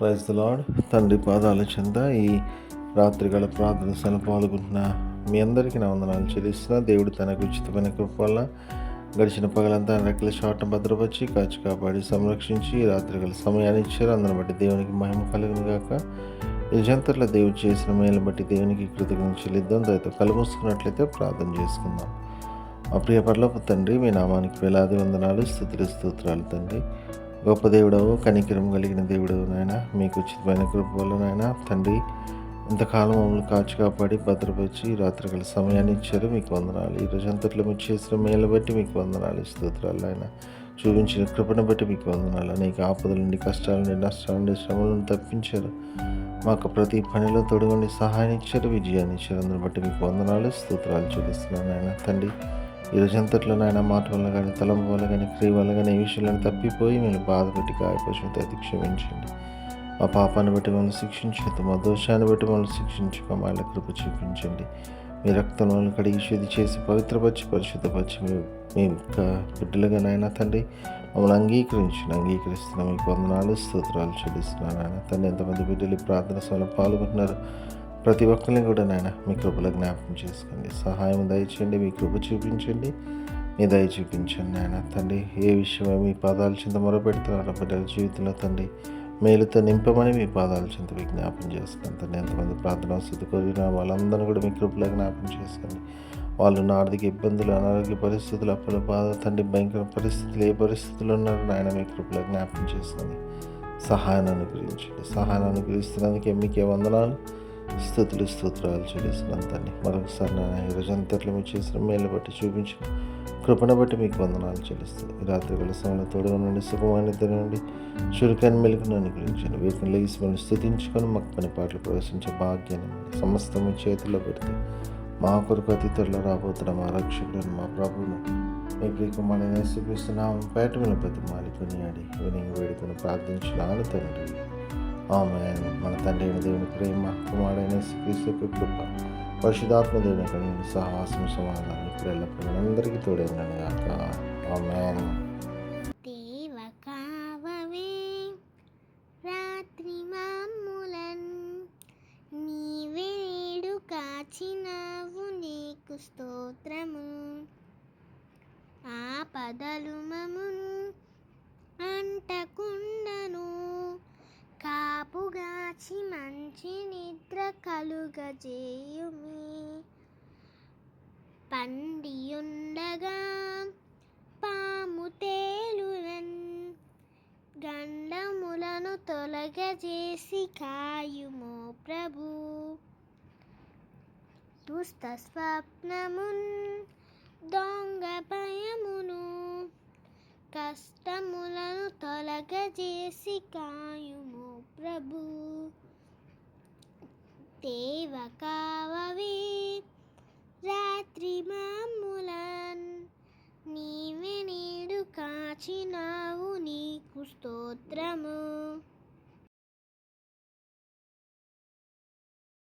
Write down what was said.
Praise the lord తండ్రి పాదాల చెంద ఈ రాత్రికాల ప్రార్థన సల పాల్గొంటున్న మీ అందరికీ నా వందనాలు చెల్లిస్తున్నా. దేవుడు తనకు ఉచితమైన కృప వల్ల గడిచిన పగలంతా రెక్కల చాటం భద్రపరిచి కాచి కాపాడి సంరక్షించి రాత్రిగల రాత్రికాల సమయాన్ని ఇచ్చారు. అందరిని బట్టి దేవునికి మహిమ కలుగును గాక. ఈ జంతర్ల దేవుడు చేసిన మేలు బట్టి దేవునికి కృతజ్ఞత చెల్లిద్దాం. దయతో కలుమూసుకున్నట్లయితే ప్రార్థన చేసుకుందాం. అప్రియ పర్లోపు తండ్రి మీ నామానికి వేలాది వందనాలు స్థుతులు స్తోత్రాలు తండ్రి. గొప్ప దేవుడవు కనికరం కలిగిన దేవుడవు నాయన. మీకు ఉచితమైన కృప నాయన. తండ్రి ఇంతకాలం మమ్మల్ని కాచి కాపాడి భద్రపరిచి రాత్రికాల సమయాన్ని ఇచ్చారు. మీకు వందనాలు. ఈ రోజు అంతట్లో మీరు చేసిన మేలు బట్టి మీకు వందనాలు. స్తోత్రాలు ఆయన చూపించిన కృపను బట్టి మీకు వందనాలు. అనేక ఆపదల నుండి కష్టాల నుండి నష్టాల నుండి శ్రమల నుండి తప్పించారు. మాకు ప్రతి పనిలో తొడగండి సహాయం ఇచ్చారు. విజయాన్ని ఇచ్చారు. అందరిని బట్టి మీకు వందనాలు. స్తోత్రాలు చూపిస్తున్నాను ఆయన తండ్రి ఈ రోజంతట్లోనైనా మాట వల్ల కానీ తలంపు వల్ల కానీ క్రియ వల్ల కానీ ఈ విషయాలను తప్పిపోయి మేము బాధపెట్టి గాయపరిచిన అది క్షమించండి మా పాపాన్ని బట్టి మమ్మల్ని శిక్షించదు మా దోషాన్ని బట్టి మమ్మల్ని శిక్షించుకో మా ఇళ్ళ కృప చూపించండి. మీ రక్తం మమ్మల్ని కడిగి శుద్ధి చేసి పవిత్రపరిచి పరిశుద్ధపరిచి మీ యొక్క బిడ్డలుగా నాయన తండ్రి మమ్మల్ని అంగీకరించిన అంగీకరిస్తున్న మీకు వందనాలు స్తోత్రాలు చెల్లిస్తున్నాను నాయన తండ్రి. ఎంతమంది బిడ్డలు ప్రార్థన సభలో పాల్గొంటున్నారు? ప్రతి ఒక్కరిని కూడా నాయన మీ కృపలో జ్ఞాపకం చేసుకోండి సహాయం దయచేయండి మీ కృప చూపించండి మీ దయ చూపించండి నాయన తండ్రి. ఏ విషయమై మీ పాదాల చింత మొరపెడుతున్నారో బిడ్డల జీవితంలో తండ్రి మేలుతో నింపమని మీ పాదాల చింత విజ్ఞాపం చేసుకోండి తండ్రి. ఎంతమంది ప్రార్థన స్థితి కోరిన వాళ్ళందరినీ కూడా మీ కృపలో జ్ఞాపం చేసుకోండి వాళ్ళు ఉన్న ఆర్థిక ఇబ్బందులు అనారోగ్య పరిస్థితులు అప్పుల బాధ తండ్రి భయంకర పరిస్థితులు ఏ పరిస్థితులు ఉన్నారో నాయన మీ కృపలో జ్ఞాపం చేసుకోండి సహాయాన్ని అనుగ్రహించండి. సహాయాన్ని అనుగ్రహిస్తున్నందుకే మీకే వందనాలు. స్థుతులు స్తోత్రాలు చెల్లిస్తున్నాను తండ్రి మరొకసారి నా ఈరోజు రోజు అంతట్లో మీరు చేసిన మేలు బట్టి చూపించిన కృపణ బట్టి మీకు వందనాలు చెల్లిస్తుంది ఈ రాత్రి వేళ సమయంలో తోడుగా నుండి సుఖమైన ఇద్దరు నుండి చురుకైన మెలుగును అనుగ్రహించండి. వీటిని లేచి మనం స్థుతించుకొని మాకు పని పాటలు ప్రవేశించే భాగ్యాన్ని సమస్తము సమస్తం చేతుల్లో పెడితే మా కొరకు అతి త్వరలో రాబోతున్న మా రక్షకులను మా ప్రభువును మీ ప్రియకుమారైన చూపిస్తున్నాము పేట మీద ప్రతి మాలికొని ఆడి వినియోగ వేడుకొని ప్రార్థించినాను తండ్రి. ఆమె మన తండ్రి అయిన దేవుని ప్రేమ కుమారుడైన యేసుక్రీస్తు కృప పరిశుధాత్మ దేవుని కలిగిన సహవాసం సమాధానం ఇప్పుడు ఎల్లప్పుడూ అందరికీ తోడైనాను గాక. ఆమె దేవ కాచినావు నీకు స్తోత్రము. ఆ పదలు మమును అంటకుండా మంచి మంచి నిద్ర కలుగజేయుమి. పండియుండగా పాము తేలునన్ గండములను తొలగజేసి కాయుమో ప్రభు. దుస్త స్వప్నమున్ తొలగజేసి కాయుము ప్రభు. దేవ కావవే రాత్రి మామూలన్. నీవే నేడు కాచినావు నీకు స్తోత్రము.